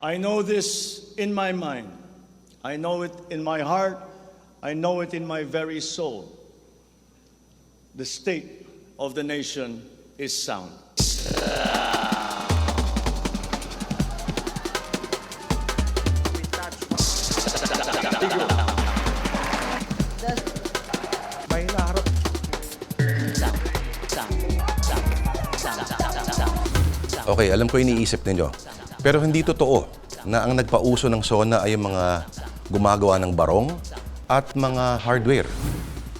I know this in my mind. I know it in my heart. I know it in my very soul. The state of the nation is sound. Okay, alam ko iniisip ninyo. Pero hindi totoo na ang nagpauso ng SONA ay yung mga gumagawa ng barong at mga hardware.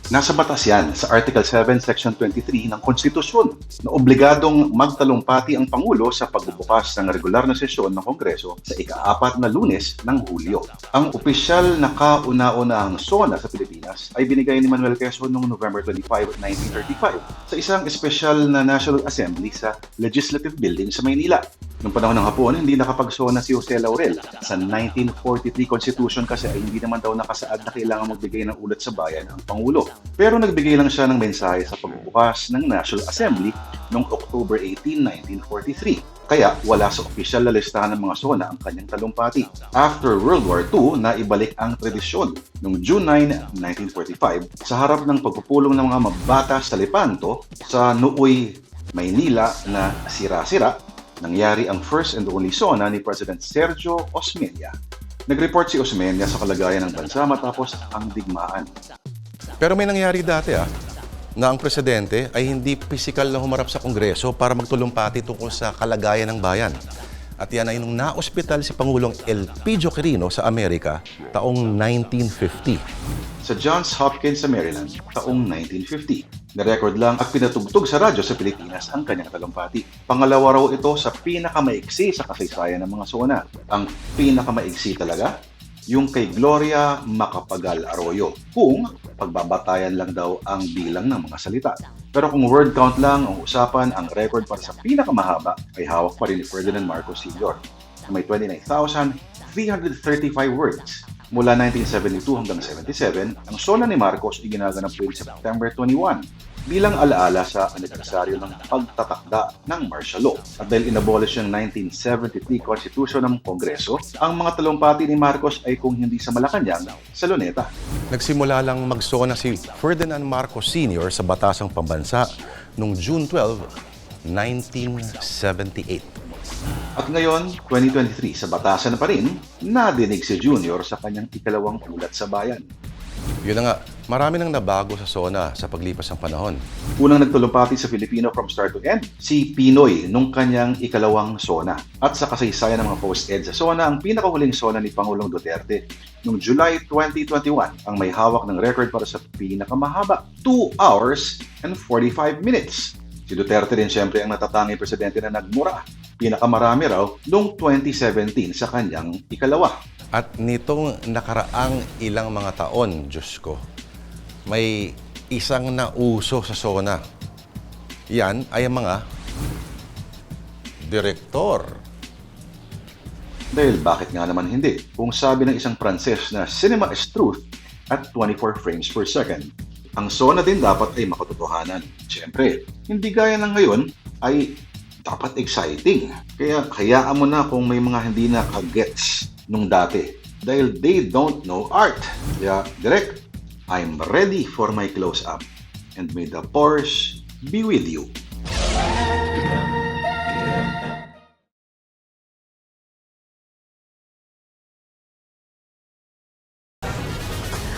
Nasa batas yan sa Article 7, Section 23 ng Konstitusyon na obligadong magtalumpati ang Pangulo sa pagbubukas ng regular na sesyon ng Kongreso sa ika-apat na lunes ng Hulyo. Ang opisyal na kauna-unahang SONA sa Pilipinas ay binigay ni Manuel Quezon noong November 25, 1935 sa isang espesyal na National Assembly sa Legislative Building sa Maynila. Noong panahon ng hapon, hindi nakapag-SONA si Jose Laurel. Sa 1943 Constitution kasi ay hindi naman daw nakasaad na kailangan magbigay ng ulat sa bayan ang Pangulo. Pero nagbigay lang siya ng mensahe sa pagbubukas ng National Assembly noong October 18, 1943. Kaya wala sa opisyal na listahan ng mga SONA ang kanyang talumpati. After World War II, naibalik ang tradisyon. Noong June 9, 1945, sa harap ng pagpupulong ng mga mabata sa Lepanto sa Nuuy, Maynila na sira-sira, nangyari ang first and only SONA ni President Sergio Osmeña. Nag-report si Osmeña sa kalagayan ng bansa matapos ang digmaan. Pero may nangyari dati ah, na ang presidente ay hindi pisikal na humarap sa Kongreso para magtulumpati tungkol sa kalagayan ng bayan. At yan ay nung na-ospital si Pangulong Elpidio Quirino sa Amerika taong 1950. sa Johns Hopkins sa Maryland taong 1950. Na-record lang at pinatugtog sa radyo sa Pilipinas ang kanyang talumpati. Pangalawa raw ito sa pinakamaiksi sa kasaysayan ng mga sona. Ang pinakamaiksi talaga, yung kay Gloria Macapagal Arroyo, kung pagbabatayan lang daw ang bilang ng mga salita. Pero kung word count lang ang usapan, ang record para sa pinakamahaba ay hawak pa rin ni Ferdinand Marcos Sr. na may 29,335 words. Mula 1972 hanggang 77, ang SONA ni Marcos ay ginaganap tuwing September 21 bilang alaala sa anibersaryo ng pagtatakda ng martial law. At dahil inabolish yung 1973 Constitution ng Kongreso, ang mga talumpati ni Marcos ay kung hindi sa Malacanang, sa Luneta. Nagsimula lang magsona si Ferdinand Marcos Sr. sa Batasang Pambansa noong June 12, 1978. At ngayon, 2023, sa batasan na pa rin, nadinig si Junior sa kanyang ikalawang ulat sa bayan. Yun na nga, marami nang nabago sa SONA sa paglipas ng panahon. Unang nagtulumpati sa Filipino from start to end, si Pinoy nung kanyang ikalawang SONA. At sa kasaysayan ng mga post-ed sa SONA, ang pinakahuling SONA ni Pangulong Duterte noong July 2021 ang may hawak ng record para sa pinakamahaba, 2 hours and 45 minutes. Si Duterte din siyempre ang natatanging presidente na nagmura. Pinakamarami raw noong 2017 sa kanyang ikalawa. At nitong nakaraang ilang mga taon, Diyos ko, may isang nauso sa SONA. Yan ay ang mga direktor. Dahil bakit nga naman hindi? Kung sabi ng isang Pranses na cinema is truth at 24 frames per second. Ang SONA din dapat ay makatotohanan. Siyempre, hindi gaya ng ngayon ay dapat exciting. Kaya hayaan mo na kung may mga hindi na kagets nung dati. Dahil they don't know art. Kaya, direct, I'm ready for my close-up. And may the Porsche be with you.